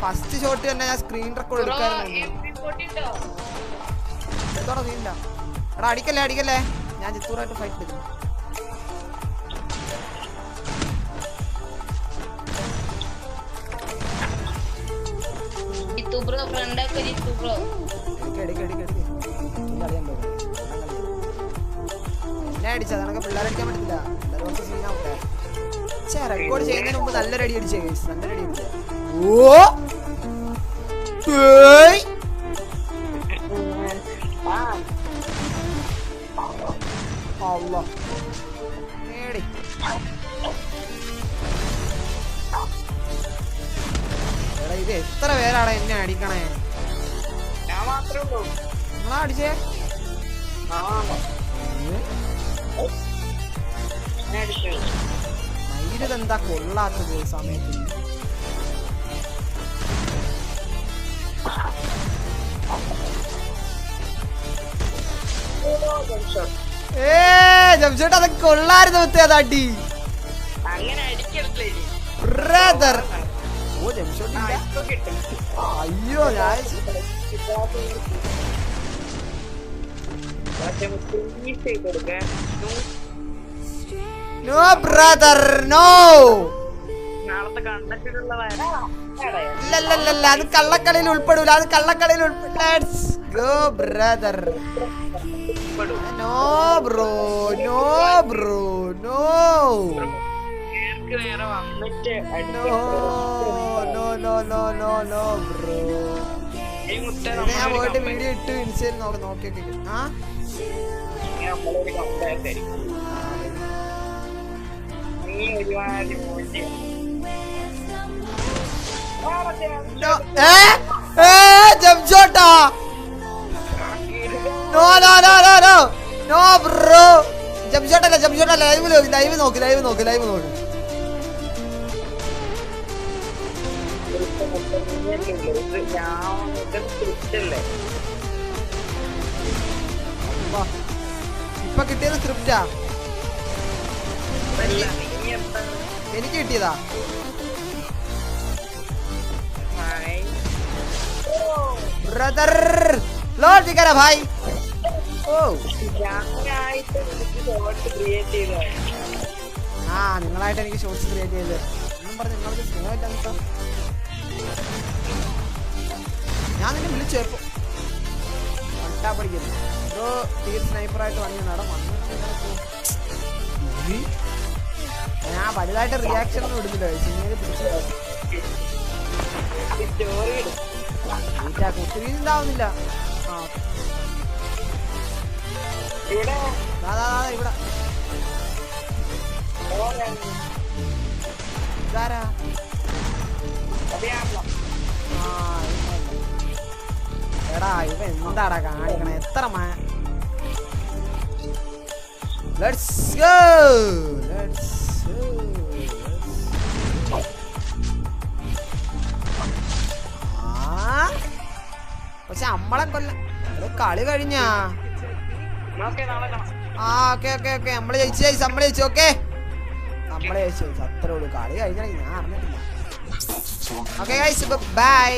First shot തന്നെ ഞാൻ screen record എടുക്കാറുണ്ട്. നീ സീനില്ല എടാ അടിക്കല്ലേ അടിക്കല്ലേ? ഞാൻ ചിത്തൂറായിട്ട് ഫൈറ്റ് എടുക്കും. ബ്രോ ജിത്തു ബ്രോ അടിച്ചാ പിള്ളേരെ അടിക്കാൻ സീനാവട്ടെ ഛേ റെക്കോർഡ് ചെയ്യുന്നതിന് മുമ്പ് നല്ലൊരു അടി അടിച്ചേ. നല്ലൊരു അടി അടിച്ചേ. ഏയ്. അള്ളാ. നേടി. എടാ ഇത് എത്ര പേരാണ് എന്നെ അടിക്കണേ ഞാൻ മാത്രമേ ഉള്ളൂ നിങ്ങളാ അടിച്ചേ മയിലിതെന്താ കൊള്ളാത്തത് സമയത്ത് ജംഷേട്ട് അത് കൊള്ളായിരുന്നു മുത്തേ അത് അടി. അങ്ങനെ അടിക്കരുതേ ഇനി. ബ്രദർ അയ്യോ ഞാൻ. നോ ബ്രദർ നോ നാളത്തെ കണ്ടക്റ്റിലുള്ള ഇല്ലല്ലല്ല അത് കള്ളക്കളിയിൽ ഉൾപ്പെടൂല. അത് കള്ളക്കളിയിൽ let's go brother no bro no bro no no no no no no bro ഞാൻ പോയിട്ട് വീഡിയോ ഇട്ട് ഇൻസ്റ്റയിൽ നോക്കി നോക്കി ആ? നമ്മളൊരു കമ്പാക്ക് ആയിരിക്കും. നീ ഒരുമാതിരി ഏ ജംഷോട്ടാ no no no no no. No bro. ജംഷോട്ടല്ല ജംഷോട്ടല്ല ലൈവ് നോക്ക് ലൈവ് നോക്ക് ലൈവ് നോക്ക് ലൈവ് നോക്ക്. ഇപ്പൊ കിട്ടിയത് സ്ക്രിപ്റ്റാ എനിക്ക് കിട്ടിയതാ. ബ്രദർ ലോഡ് ചിക്കന ഭായ് ഓ ആ നിങ്ങളായിട്ട് എനിക്ക് ഷോർട്സ് ക്രിയേറ്റ് ചെയ്ത് ഒന്നും പറഞ്ഞു നിങ്ങൾക്ക് സ്നേഹമില്ല ഞാൻ നിന്നെ വിളിച്ചു എപ്പോ കണ്ടാ പഠിക്കുന്നു. എന്തോ തീർ സ്നൈപ്പറായിട്ട് വന്നു. നട വന്നു ഞാൻ വലുതായിട്ട് റിയാക്ഷൻ ഒന്നും ഇടുന്നില്ല. സിനിമയിൽ പിടിച്ചു സ്റ്റോറി ഇടും. ഒത്തിരി ഇതാവുന്നില്ല ആ. ഇവിടെ? ഇവിടെ. ഇതാരാ? എടാ ഇവ എന്താടാ കാണിക്കണേ? എത്ര ലെറ്റ്സ് ഗോ ലെറ്റ്സ് പക്ഷെ നമ്മളെ കൊല്ല. കളി കഴിഞ്ഞാ? ആ ഓക്കെ ഓക്കെ ഓക്കെ. നമ്മൾ ജയിച്ചു ജയിച്ചു നമ്മൾ ജയിച്ചു ഓക്കെ. നമ്മൾ ജയിച്ചു അത്രേ ഉള്ളൂ. കളി കഴിഞ്ഞാ ഞാൻ അറിഞ്ഞിട്ടില്ല. Okay bye